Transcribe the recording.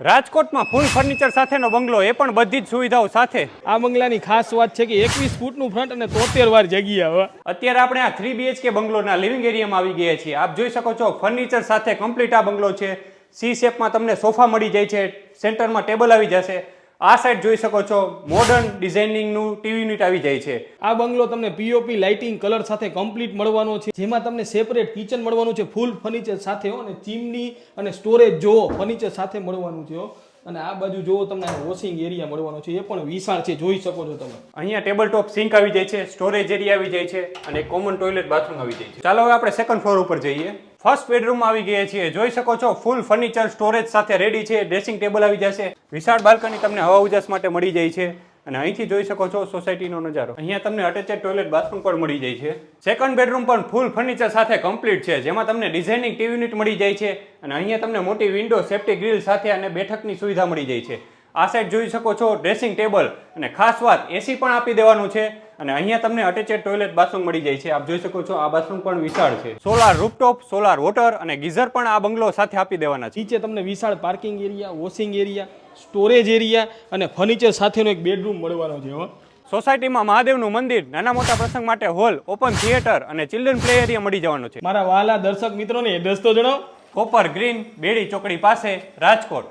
રાજકોટમાં ફૂલ ફર્નિચર સાથેનો બંગલો એ પણ બધી જ સુવિધાઓ સાથે. આ બંગલાની ખાસ વાત છે કે એકવીસ ફૂટનું ફ્રન્ટ અને તોતેર વાર જગ્યા હવે અત્યારે આપણે આ થ્રી બીએચકે બંગલોના લિવિંગ એરિયામાં આવી ગયા છીએ. આપ જોઈ શકો છો ફર્નિચર સાથે કમ્પ્લીટ આ બંગલો છે. સી શેપમાં તમને સોફા મળી જાય છે સેન્ટરમાં ટેબલ આવી જશે. આ સાઈડ જોઈ શકો છો મોડર્ન ડિઝાઇનિંગનું ટીવી યુનિટ આવી જાય છે. આ બંગલો તમને પીઓપી લાઇટિંગ કલર સાથે કમ્પ્લીટ મળવાનો છે. જેમાં તમને સેપરેટ કિચન મળવાનું છે ફૂલ ફર્નિચર સાથે અને ચીમની અને સ્ટોરેજ જોવો ફર્નિચર સાથે મળવાનું છે અને આ બાજુ જોવો તમને વોશિંગ એરિયા મળવાનો છે, એ પણ વિશાળ છે, જોઈ શકો છો તમે. અહીંયા ટેબલ ટોપ સિંક આવી જાય છે સ્ટોરેજ એરિયા આવી જાય છે, અને કોમન ટોયલેટ બાથરૂમ આવી જાય છે. ચાલો હવે આપણે સેકન્ડ ફ્લોર ઉપર જઈએ. ફર્સ્ટ બેડરૂમમાં આવી ગયા છીએ. જોઈ શકો છો ફૂલ ફર્નિચર સ્ટોરેજ સાથે રેડી છે ડ્રેસિંગ ટેબલ આવી જશે. વિશાળ બાલ્કની તમને હવા ઉજાસ માટે મળી જાય છે. અને અહીંથી જોઈ શકો છો સોસાયટીનો નજારો. અહીંયા તમને અટેચેડ ટોયલેટ બાથરૂમ પણ મળી જાય છે. સેકન્ડ બેડરૂમ પણ ફૂલ ફર્નિચર સાથે કમ્પ્લીટ છે, જેમાં તમને ડિઝાઇનિંગ ટીવી યુનિટ મળી જાય છે અને અહીંયા તમને મોટી વિન્ડો સેફ્ટી ગ્રીલ સાથે અને બેઠકની સુવિધા મળી જાય છે. આ સાઈડ જોઈ શકો છો ડ્રેસિંગ ટેબલ અને ખાસ વાત એસી પણ આપી દેવાનું છે. અને અહીંયા તમને અટેચેડ ટોયલેટ બાથરૂમ મળી જાય છે. આપ જોઈ શકો છો આ બાથરૂમ પણ વિશાળ છે. સોલાર રૂપટોપ સોલાર વોટર અને ગીઝર પણ આ બંગલો સાથે આપી દેવાના છે. નીચે તમને વિશાળ parking area washing area storage area અને ફર્નિચર સાથેનો એક બેડરૂમ મળવાનો છે હો. સોસાયટીમાં મહાદેવનું મંદિર નાના મોટા પ્રસંગ માટે હોલ ઓપન થિયેટર અને ચિલ્ડ્રન પ્લે એરિયા મળી જવાનો છે. મારા વાલા દર્શક મિત્રોને એડ્રેસ તો જણાવો. કોપર ગ્રીન બેડી ચોકડી પાસે રાજકોટ.